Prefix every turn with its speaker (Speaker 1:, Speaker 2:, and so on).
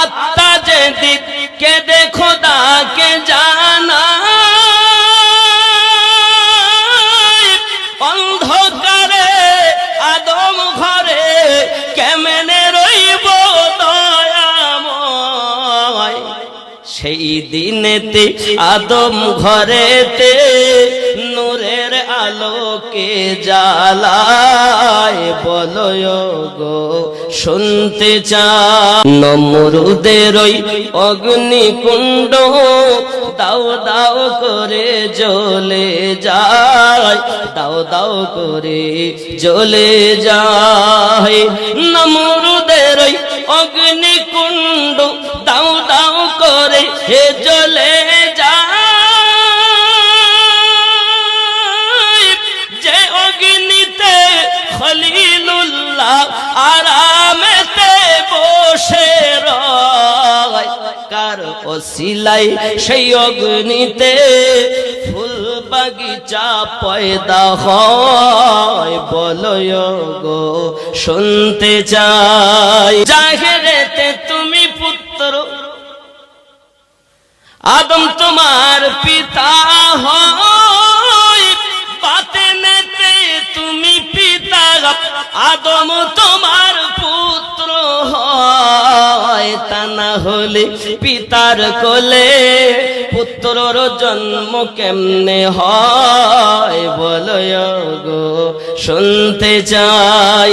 Speaker 1: আত্মা যেদিক কে দেখো দাকে জানা। অন্ধকারে, আদম ঘরে কেমনে রইব দয়াময়? সেই দিনেতে আদম ঘরেতে আলোকে জ্বালায় বলয় গো, শুনতে চাই। নমরুদের ওই অগ্নিকুণ্ড দাও দাও করে জ্বলে যায়, দাও দাও করে জ্বলে যায়। নমরুদের ওই অগ্নিকুণ্ড দাও দাও করে হে জ্বলে খলিলুল্লাহ আরামেতে বসে রয়। কার ওসিলাই সেই অগ্নিতে ফুল বাগিচা পয়দা হয় গো শুনতে চাই। জাহেরেতে তুমি পুত্র, আদম তোমার পিতা হয়। আদম তোমার পুত্র হয়, তা না হলে পিতার কোলে পুত্রর জন্ম কেমনে হয় বলয় গো, শুনতে চাই।